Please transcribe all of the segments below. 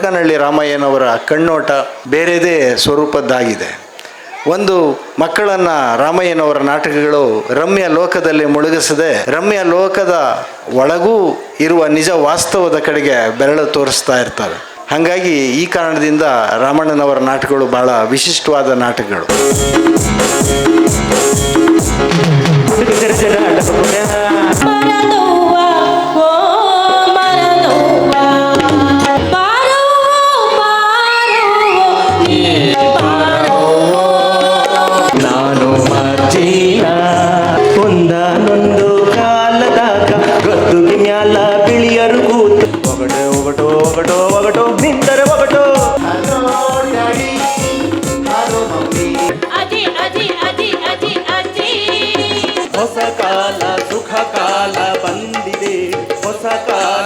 ಕೋಟ್ಗಾನಹಳ್ಳಿ ರಾಮಯ್ಯನವರ ಕಣ್ಣೋಟ ಬೇರೆದೇ ಸ್ವರೂಪದ್ದಾಗಿದೆ. ಒಂದು ಮಕ್ಕಳನ್ನು ರಾಮಯ್ಯನವರ ನಾಟಕಗಳು ರಮ್ಯ ಲೋಕದಲ್ಲಿ ಮುಳುಗಿಸದೆ, ರಮ್ಯ ಲೋಕದ ಒಳಗೂ ಇರುವ ನಿಜ ವಾಸ್ತವದ ಕಡೆಗೆ ಬೆರಳು ತೋರಿಸ್ತಾ ಇರ್ತವೆ ಹಾಗಾಗಿ ಈ ಕಾರಣದಿಂದ ರಾಮಣ್ಣನವರ ನಾಟಕಗಳು ಬಹಳ ವಿಶಿಷ್ಟವಾದ ನಾಟಕಗಳು. ಮರ್ಜೀನ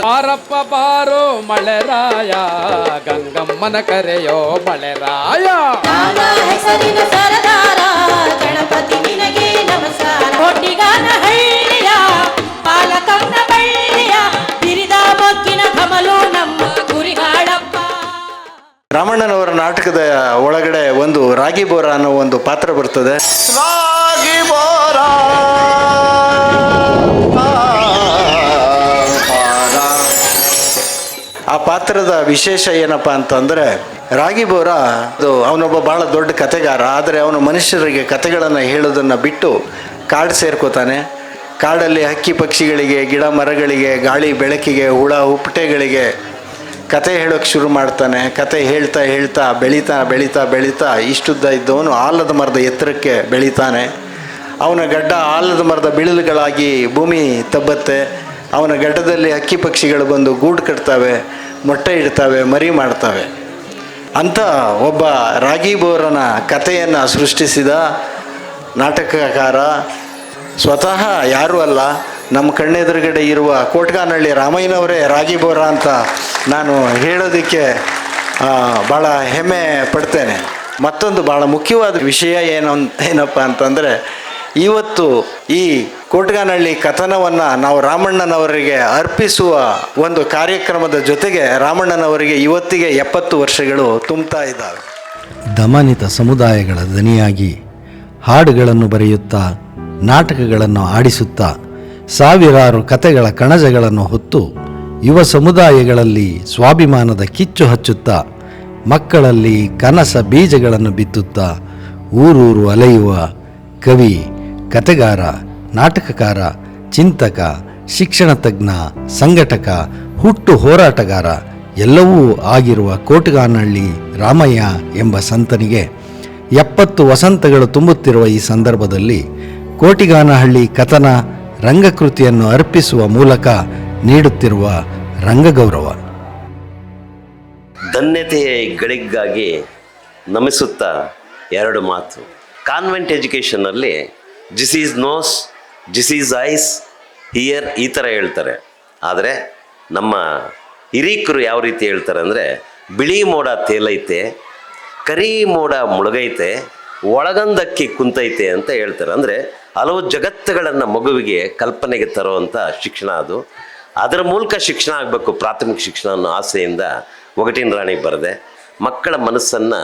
ಬಾರಪ್ಪ ಬಾರೋ ಮಳೆರಾಯ ಗಂಗಮ್ಮನ ಕರೆಯೋ ಮಳೆರಾಯ. ಹೆಸರಿನ ಸರದಾರ ಗಣಪತಿ ನಿನಗೆ ನಮಸ್ಕಾರ. ಒಟ್ಟಿಗಾನ ಹಳ್ಳಿಯ ಪಾಲಕಂನ ಬಳ್ಳಿಯ ಬಿರಿದ ಬೊಕ್ಕಿನ ಕಮಲು ನಮ್ಮ ಗುರಿಗಾಳಪ್ಪ. ರಾಮಣ್ಣನವರ ನಾಟಕದ ಒಳಗಡೆ ಒಂದು ರಾಗಿ ಬೋರ ಅನ್ನೋ ಒಂದು ಪಾತ್ರ ಬರ್ತದೆ. ಆ ಪಾತ್ರದ ವಿಶೇಷ ಏನಪ್ಪ ಅಂತಂದರೆ ರಾಗಿ ಬೋರ ಅದು ಅವನೊಬ್ಬ ಭಾಳ ದೊಡ್ಡ ಕತೆಗಾರ ಆದರೆ ಅವನು ಮನುಷ್ಯರಿಗೆ ಕತೆಗಳನ್ನು ಹೇಳೋದನ್ನು ಬಿಟ್ಟು ಕಾಡು ಸೇರ್ಕೋತಾನೆ. ಕಾಡಲ್ಲಿ ಹಕ್ಕಿ ಪಕ್ಷಿಗಳಿಗೆ, ಗಿಡ ಮರಗಳಿಗೆ, ಗಾಳಿ ಬೆಳಕಿಗೆ, ಹುಳ ಹುಪ್ಪಟೆಗಳಿಗೆ ಕತೆ ಹೇಳೋಕ್ಕೆ ಶುರು ಮಾಡ್ತಾನೆ. ಕತೆ ಹೇಳ್ತಾ ಹೇಳ್ತಾ ಬೆಳೀತಾ ಬೆಳೀತಾ ಬೆಳೀತಾ ಇಷ್ಟುದ್ದ ಇದ್ದವನು ಆಲದ ಮರದ ಎತ್ತರಕ್ಕೆ ಬೆಳೀತಾನೆ. ಅವನ ಗಡ್ಡ ಆಲದ ಮರದ ಬಿಳಿಲುಗಳಾಗಿ ಭೂಮಿ ತಬ್ಬತ್ತೆ. ಅವನ ಗಡ್ಡದಲ್ಲಿ ಹಕ್ಕಿ ಪಕ್ಷಿಗಳು ಬಂದು ಗೂಡು ಕಟ್ತವೆ. ಮೊಟ್ಟೆ ಇಡ್ತವೆ, ಮರಿ ಮಾಡ್ತವೆ. ಅಂಥ ಒಬ್ಬ ರಾಗಿ ಬೋರನ ಕಥೆಯನ್ನು ಸೃಷ್ಟಿಸಿದ ನಾಟಕಕಾರ ಸ್ವತಃ ಯಾರೂ ಅಲ್ಲ, ನಮ್ಮ ಕಣ್ಣೆದುರುಗಡೆ ಇರುವ ಕೋಟ್ಗಾನಹಳ್ಳಿ ರಾಮಯ್ಯನವರೇ ರಾಗಿ ಬೋರ ಅಂತ ನಾನು ಹೇಳೋದಕ್ಕೆ ಭಾಳ ಹೆಮ್ಮೆ ಪಡ್ತೇನೆ. ಮತ್ತೊಂದು ಭಾಳ ಮುಖ್ಯವಾದ ವಿಷಯ ಏನು ಅಂತ- ಏನಪ್ಪ ಅಂತಂದರೆ ಇವತ್ತು ಈ ಕೋಟ್ಗಾನಹಳ್ಳಿ ಕಥನವನ್ನು ನಾವು ರಾಮಣ್ಣನವರಿಗೆ ಅರ್ಪಿಸುವ ಒಂದು ಕಾರ್ಯಕ್ರಮದ ಜೊತೆಗೆ ರಾಮಣ್ಣನವರಿಗೆ ಇವತ್ತಿಗೆ ಎಪ್ಪತ್ತು ವರ್ಷಗಳು ತುಂಬ್ತಾ ಇದ್ದಾವೆ. ದಮನಿತ ಸಮುದಾಯಗಳ ದನಿಯಾಗಿ ಹಾಡುಗಳನ್ನು ಬರೆಯುತ್ತಾ, ನಾಟಕಗಳನ್ನು ಆಡಿಸುತ್ತಾ, ಸಾವಿರಾರು ಕತೆಗಳ ಕಣಜಗಳನ್ನು ಹೊತ್ತು ಯುವ ಸಮುದಾಯಗಳಲ್ಲಿ ಸ್ವಾಭಿಮಾನದ ಕಿಚ್ಚು ಹಚ್ಚುತ್ತಾ, ಮಕ್ಕಳಲ್ಲಿ ಕನಸ ಬೀಜಗಳನ್ನು ಬಿತ್ತುತ್ತಾ, ಊರೂರು ಅಲೆಯುವ ಕವಿ ಕತೆಗಾರ, ನಾಟಕಕಾರ, ಚಿಂತಕ ಶಿಕ್ಷಣ ತಜ್ಞ ಸಂಘಟಕ, ಹುಟ್ಟು ಹೋರಾಟಗಾರ ಎಲ್ಲವೂ ಆಗಿರುವ ಕೋಟಗಾನಹಳ್ಳಿ ರಾಮಯ್ಯ ಎಂಬ ಸಂತನಿಗೆ ಎಪ್ಪತ್ತು ವಸಂತಗಳು ತುಂಬುತ್ತಿರುವ ಈ ಸಂದರ್ಭದಲ್ಲಿ ಕೋಟಿಗಾನಹಳ್ಳಿ ಕಥನ ರಂಗಕೃತಿಯನ್ನು ಅರ್ಪಿಸುವ ಮೂಲಕ ನೀಡುತ್ತಿರುವ ರಂಗಗೌರವ. ಧನ್ಯತೆಗಳಿಗಾಗಿ ನಮಿಸುತ್ತಾ ಎರಡು ಮಾತು. Convent ಎಜುಕೇಷನ್ನಲ್ಲಿ this is nose this is eyes here ಈ ಥರ ಹೇಳ್ತಾರೆ. ಆದರೆ ನಮ್ಮ ಹಿರೀಕರು ಯಾವ ರೀತಿ ಹೇಳ್ತಾರೆ ಅಂದರೆ, ಬಿಳಿ ಮೋಡ ತೇಲೈತೆ, ಕರಿ ಮೋಡ ಮುಳುಗೈತೆ, ಒಳಗಂದಕ್ಕಿ ಕುಂತೈತೆ ಅಂತ ಹೇಳ್ತಾರೆ. ಅಂದರೆ ಹಲವು ಜಗತ್ತುಗಳನ್ನು ಮಗುವಿಗೆ ಕಲ್ಪನೆಗೆ ತರುವಂಥ ಶಿಕ್ಷಣ ಅದು. ಅದರ ಮೂಲಕ ಶಿಕ್ಷಣ ಆಗಬೇಕು, ಪ್ರಾಥಮಿಕ ಶಿಕ್ಷಣ ಅನ್ನೋ ಆಸೆಯಿಂದ, ಒಗಟಿನ ರಾಣಿ ಬರದೆ. ಮಕ್ಕಳ ಮನಸ್ಸನ್ನು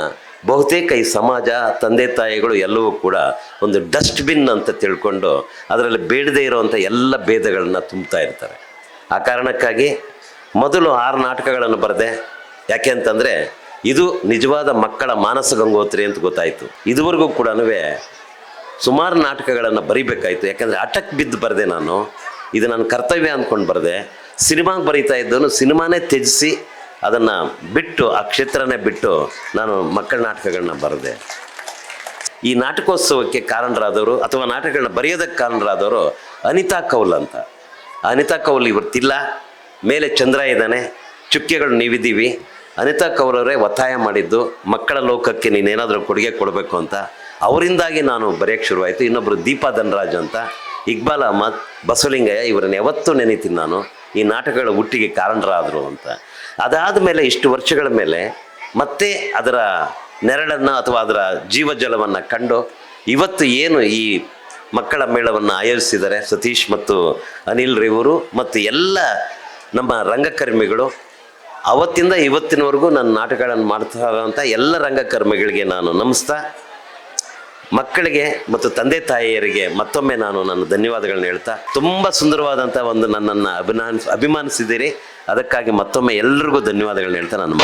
ಬಹುತೇಕ ಈ ಸಮಾಜ, ತಂದೆ ತಾಯಿಗಳು ಎಲ್ಲವೂ ಕೂಡ ಒಂದು ಡಸ್ಟ್ಬಿನ್ ಅಂತ ತಿಳ್ಕೊಂಡು ಅದರಲ್ಲಿ ಬೇಡದೇ ಇರುವಂಥ ಎಲ್ಲ ಭೇದಗಳನ್ನ ತುಂಬ್ತಾ ಇರ್ತಾರೆ. ಆ ಕಾರಣಕ್ಕಾಗಿ ಮೊದಲು ಆರು ನಾಟಕಗಳನ್ನು ಬರೆದೆ. ಯಾಕೆ ಅಂತಂದರೆ ಇದು ನಿಜವಾದ ಮಕ್ಕಳ ಮಾನಸ ಗಂಗೋತ್ರಿ ಅಂತ ಗೊತ್ತಾಯಿತು. ಇದುವರೆಗೂ ಕೂಡ ಸುಮಾರು ನಾಟಕಗಳನ್ನು ಬರೀಬೇಕಾಯಿತು. ಯಾಕೆಂದರೆ ಅಟಕ್ ಬಿದ್ದು ಬರೆದೆ ನಾನು. ಇದು ನನ್ನ ಕರ್ತವ್ಯ ಅಂದ್ಕೊಂಡು ಬರೆದೆ. ಸಿನಿಮಾಗೆ ಬರೀತಾ ಇದ್ದವನು ಸಿನಿಮಾನೇ ತ್ಯಜಿಸಿ ಅದನ್ನು ಬಿಟ್ಟು, ಆ ಕ್ಷೇತ್ರನೇ ಬಿಟ್ಟು ನಾನು ಮಕ್ಕಳ ನಾಟಕಗಳನ್ನ ಬರೆದೆ. ಈ ನಾಟಕೋತ್ಸವಕ್ಕೆ ಕಾರಣರಾದವರು ಅಥವಾ ನಾಟಕಗಳನ್ನ ಬರೆಯೋದಕ್ಕೆ ಕಾರಣರಾದವರು ಅನಿತಾ ಕೌಲ್ ಅಂತ. ಅನಿತಾ ಕೌಲ್ ಇವತ್ತಿಲ್ಲ. ಮೇಲೆ ಚಂದ್ರ ಇದ್ದಾನೆ. ಚುಕ್ಕೆಗಳು ನೀವಿದ್ದೀವಿ. ಅನಿತಾ ಕೌಲ್ ಅವರೇ ಒತ್ತಾಯ ಮಾಡಿದ್ದು, ಮಕ್ಕಳ ಲೋಕಕ್ಕೆ ನೀನೇನಾದರೂ ಕೊಡುಗೆ ಕೊಡಬೇಕು ಅಂತ. ಅವರಿಂದಾಗಿ ನಾನು ಬರೆಯೋಕ್ಕೆ ಶುರುವಾಯಿತು. ಇನ್ನೊಬ್ಬರು ದೀಪಾ ಧನರಾಜ್ ಅಂತ. ಇಕ್ಬಾಲ್ ಅಹಮದ್, ಬಸವಲಿಂಗಯ್ಯ ಇವರನ್ನ ಯಾವತ್ತೂ ನೆನೀತೀನಿ ನಾನು. ಈ ನಾಟಕಗಳ ಹುಟ್ಟಿಗೆ ಕಾರಣರಾದರು ಅಂತ. ಅದಾದ ಮೇಲೆ ಇಷ್ಟು ವರ್ಷಗಳ ಮೇಲೆ ಮತ್ತೆ ಅದರ ನೆರಳನ್ನು ಅಥವಾ ಅದರ ಜೀವಜಲವನ್ನು ಕಂಡು ಇವತ್ತು ಏನು ಈ ಮಕ್ಕಳ ಮೇಳವನ್ನು ಆಯೋಜಿಸಿದ್ದಾರೆ ಸತೀಶ್ ಮತ್ತು ಅನಿಲ್ ರೇವರು ಮತ್ತು ಎಲ್ಲ ನಮ್ಮ ರಂಗಕರ್ಮಿಗಳು. ಅವತ್ತಿಂದ ಇವತ್ತಿನವರೆಗೂ ನನ್ನ ನಾಟಕಗಳನ್ನು ಮಾಡ್ತಾ ಇರೋಂಥ ಎಲ್ಲ ರಂಗಕರ್ಮಿಗಳಿಗೆ ನಾನು ನಮಿಸ್ತಾ. ಮಕ್ಕಳಿಗೆ ಮತ್ತು ತಂದೆ ತಾಯಿಯರಿಗೆ ಮತ್ತೊಮ್ಮೆ ನಾನು ನನ್ನ ಧನ್ಯವಾದಗಳನ್ನ ಹೇಳ್ತಾ, ತುಂಬ ಸುಂದರವಾದಂಥ ಒಂದು ನನ್ನನ್ನು ಅಭಿಮಾನ ಅಭಿಮಾನಿಸಿದ್ದೀರಿ. ಅದಕ್ಕಾಗಿ ಮತ್ತೊಮ್ಮೆ ಎಲ್ರಿಗೂ ಧನ್ಯವಾದಗಳನ್ನ ಹೇಳ್ತಾ ನಾನು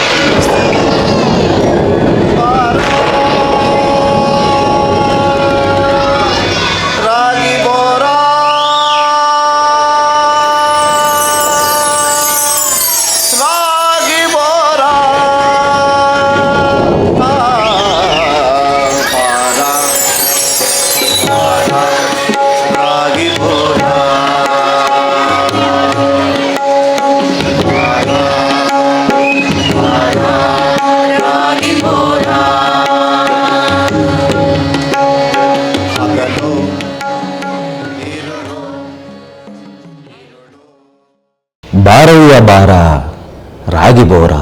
ಬೋರ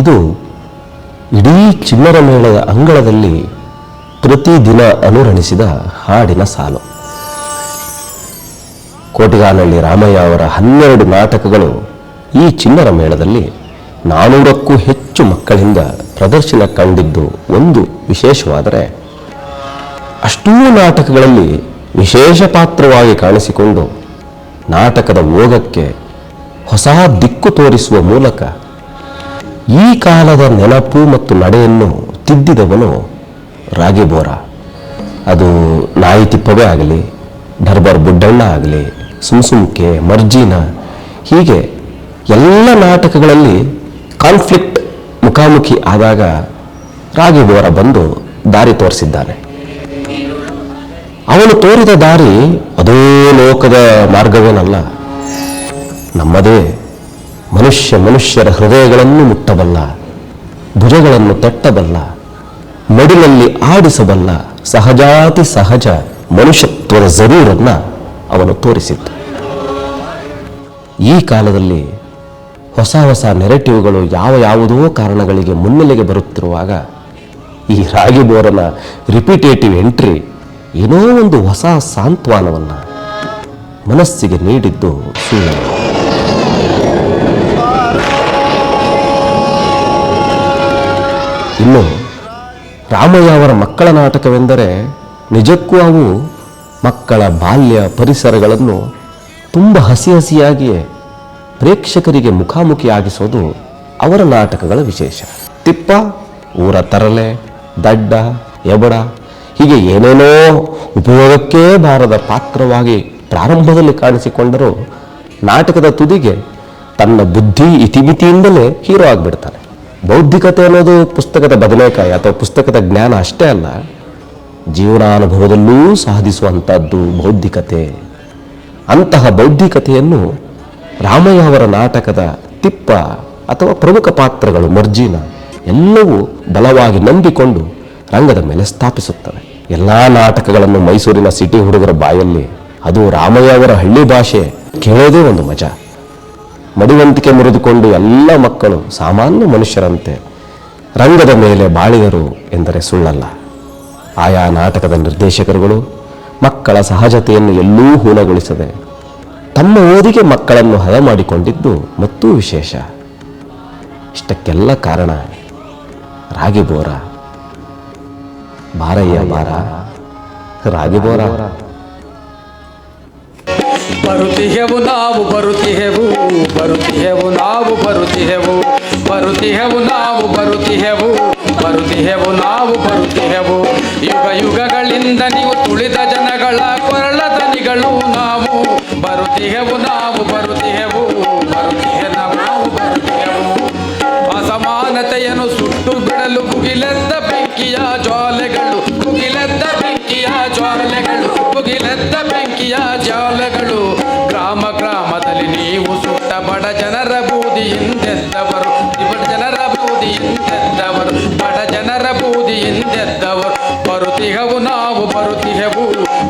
ಇದು ಇಡೀ ಚಿಣ್ಣರ ಮೇಳದ ಅಂಗಳದಲ್ಲಿ ಪ್ರತಿದಿನ ಅನುರಣಿಸಿದ ಹಾಡಿನ ಸಾಲು. ಕೋಟಿಗಾನಹಳ್ಳಿ ರಾಮಯ್ಯ ಅವರ ಹನ್ನೆರಡು ನಾಟಕಗಳು ಈ ಚಿಣ್ಣರ ಮೇಳದಲ್ಲಿ ನಾನೂರಕ್ಕೂ ಹೆಚ್ಚು ಮಕ್ಕಳಿಂದ ಪ್ರದರ್ಶನ ಕಂಡಿದ್ದು ಒಂದು ವಿಶೇಷವಾದರೆ, ಅಷ್ಟೂ ನಾಟಕಗಳಲ್ಲಿ ವಿಶೇಷ ಪಾತ್ರವಾಗಿ ಕಾಣಿಸಿಕೊಂಡು ನಾಟಕದ ಓಗಕ್ಕೆ ಹೊಸ ದಿಕ್ಕು ತೋರಿಸುವ ಮೂಲಕ ಈ ಕಾಲದ ನೆನಪು ಮತ್ತು ನಡೆಯನ್ನು ತಿದ್ದಿದವನು ರಾಗಿಬೋರ. ಅದು ನಾಯಿ ತಿಪ್ಪವೇ ಆಗಲಿ ಡರ್ಬರ್ ಬುಡ್ಡಣ್ಣ ಆಗಲಿ, ಸುಮ್ಸುಮ್ಕೆ, ಮರ್ಜಿನ, ಹೀಗೆ ಎಲ್ಲ ನಾಟಕಗಳಲ್ಲಿ ಕಾನ್ಫ್ಲಿಕ್ಟ್ ಮುಖಾಮುಖಿ ಆದಾಗ ರಾಗಿಬೋರ ಬಂದು ದಾರಿ ತೋರಿಸಿದ್ದಾನೆ. ಅವನು ತೋರಿದ ದಾರಿ ಅದೇ ಲೋಕದ ಮಾರ್ಗವೇನಲ್ಲ. ನಮ್ಮದೇ ಮನುಷ್ಯ ಮನುಷ್ಯರ ಹೃದಯಗಳನ್ನು ಮುಟ್ಟಬಲ್ಲ, ಭುಜಗಳನ್ನು ತಟ್ಟಬಲ್ಲ, ಮಡಿಲಲ್ಲಿ ಆಡಿಸಬಲ್ಲ ಸಹಜಾತಿ ಸಹಜ ಮನುಷ್ಯತ್ವದ ಜರೂರನ್ನ ಅವನು ತೋರಿಸಿದ್ದ. ಈ ಕಾಲದಲ್ಲಿ ಹೊಸ ಹೊಸ ನೆರೆಟಿವ್ಗಳು ಯಾವ ಯಾವುದೋ ಕಾರಣಗಳಿಗೆ ಮುನ್ನೆಲೆಗೆ ಬರುತ್ತಿರುವಾಗ ಈ ರಾಗಿಬೋರನ ರಿಪಿಟೇಟಿವ್ ಎಂಟ್ರಿ ಏನೋ ಒಂದು ಹೊಸ ಸಾಂತ್ವನವನ್ನು ಮನಸ್ಸಿಗೆ ನೀಡಿದ್ದು ಸುಳ್ಳಲ್ಲ ಇನ್ನು ರಾಮಯ್ಯ ಅವರ ಮಕ್ಕಳ ನಾಟಕವೆಂದರೆ ನಿಜಕ್ಕೂ ಅವು ಮಕ್ಕಳ ಬಾಲ್ಯ ಪರಿಸರಗಳನ್ನು ತುಂಬ ಹಸಿ ಹಸಿಯಾಗಿಯೇ ಪ್ರೇಕ್ಷಕರಿಗೆ ಮುಖಾಮುಖಿಯಾಗಿಸೋದು ಅವರ ನಾಟಕಗಳ ವಿಶೇಷ. ತಿಪ್ಪ, ಊರ ತರಲೆ, ದಡ್ಡ ಎಬಡ ಹೀಗೆ ಏನೇನೋ ಉಪಯೋಗಕ್ಕೇ ಬಾರದ ಪಾತ್ರವಾಗಿ ಪ್ರಾರಂಭದಲ್ಲಿ ಕಾಣಿಸಿಕೊಂಡರೂ ನಾಟಕದ ತುದಿಗೆ ತನ್ನ ಬುದ್ಧಿ ಇತಿಮಿತಿಯಿಂದಲೇ ಹೀರೋ ಆಗಿಬಿಡ್ತಾನೆ. ಬೌದ್ಧಿಕತೆ ಅನ್ನೋದು ಪುಸ್ತಕದ ಬದನೆಕಾಯಿ ಅಥವಾ ಪುಸ್ತಕದ ಜ್ಞಾನ ಅಷ್ಟೇ ಅಲ್ಲ, ಜೀವನಾನುಭವದಲ್ಲೂ ಸಾಧಿಸುವಂಥದ್ದು ಬೌದ್ಧಿಕತೆ. ಅಂತಹ ಬೌದ್ಧಿಕತೆಯನ್ನು ರಾಮಯ್ಯ ಅವರ ನಾಟಕದ ತಿಪ್ಪ ಅಥವಾ ಪ್ರಮುಖ ಪಾತ್ರಗಳು ಮರ್ಜಿನ ಎಲ್ಲವೂ ಬಲವಾಗಿ ನಂಬಿಕೊಂಡು ರಂಗದ ಮೇಲೆ ಸ್ಥಾಪಿಸುತ್ತವೆ. ಎಲ್ಲ ನಾಟಕಗಳನ್ನು ಮೈಸೂರಿನ ಸಿಟಿ ಹುಡುಗರ ಬಾಯಲ್ಲಿ ಅದು ರಾಮಯ್ಯ ಅವರ ಹಳ್ಳಿ ಭಾಷೆ ಕೇಳೋದೇ ಒಂದು ಮಜಾ. ಮಡಿವಂತಿಕೆ ಮುರಿದುಕೊಂಡು ಎಲ್ಲ ಮಕ್ಕಳು ಸಾಮಾನ್ಯ ಮನುಷ್ಯರಂತೆ ರಂಗದ ಮೇಲೆ ಬಾಳಿದರು ಎಂದರೆ ಸುಳ್ಳಲ್ಲ. ಆಯಾ ನಾಟಕದ ನಿರ್ದೇಶಕರುಗಳು ಮಕ್ಕಳ ಸಹಜತೆಯನ್ನು ಎಲ್ಲೂ ಹೂನಗೊಳಿಸದೆ ತಮ್ಮ ಓದಿಗೆ ಮಕ್ಕಳನ್ನು ಹದ ಮಾಡಿಕೊಂಡಿದ್ದು ಮತ್ತೂ ವಿಶೇಷ. ಇಷ್ಟಕ್ಕೆಲ್ಲ ಕಾರಣ ರಾಗಿಬೋರ ಬಾರಯ್ಯ ಬಾರ ರಾಗಿಬೋರ ಬರುತ್ತಿಹೆವು ನಾವು ಬರುತ್ತಿಹೆವು. ಬರುತ್ತಿಹೆವು, ನಾವು ಬರುತ್ತಿಹೆವು. ಬರುತ್ತಿಹೆವು, ನಾವು ಬರುತ್ತಿಹೆವು. ಬರುತ್ತಿಹೆವು, ನಾವು ಬರುತ್ತಿಹೆವು. ಯುಗ ಯುಗಗಳಿಂದ ನೀವು ತುಳಿದ ಜನಗಳ ಕೊರಳ ದನಿಗಳು ನಾವು. ಬರುತ್ತಿಹೆವು ನಾವು ಬರುತ್ತಿಹೆವು. ಬರುತ್ತಿಹೆವು, ನಾವು ಬರುತ್ತಿಹೆವು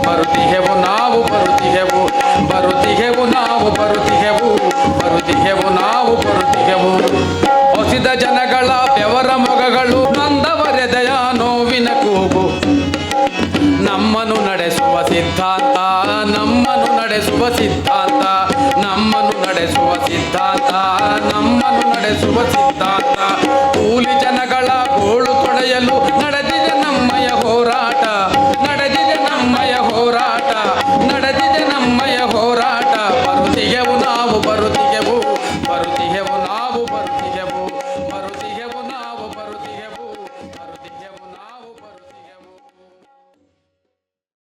ಬರುತ್ತಿಹೆವು, ನಾವು ಬರುತ್ತಿಹೆವು ಬರುತ್ತಿಹೆವು, ನಾವು ಬರುತ್ತಿಹೆವು ಬರುತ್ತಿಹೆವು, ನಾವು ಬರುತ್ತಿಹೆವು. ಹೊಸಿದ ಜನಗಳ ಬೆವರ ಮೊಗಗಳು ನಂದವರೆದೆಯ ನೋವಿನ ಕೂಗು. ನಮ್ಮನ್ನು ನಡೆಸುವ ಸಿದ್ಧಾಂತ, ನಮ್ಮನ್ನು ನಡೆಸುವ ಸಿದ್ಧಾಂತ, ನಮ್ಮನ್ನು ನಡೆಸುವ ಸಿದ್ಧಾಂತ, ನಮ್ಮನ್ನು ನಡೆಸುವ ಸಿದ್ಧಾಂತ.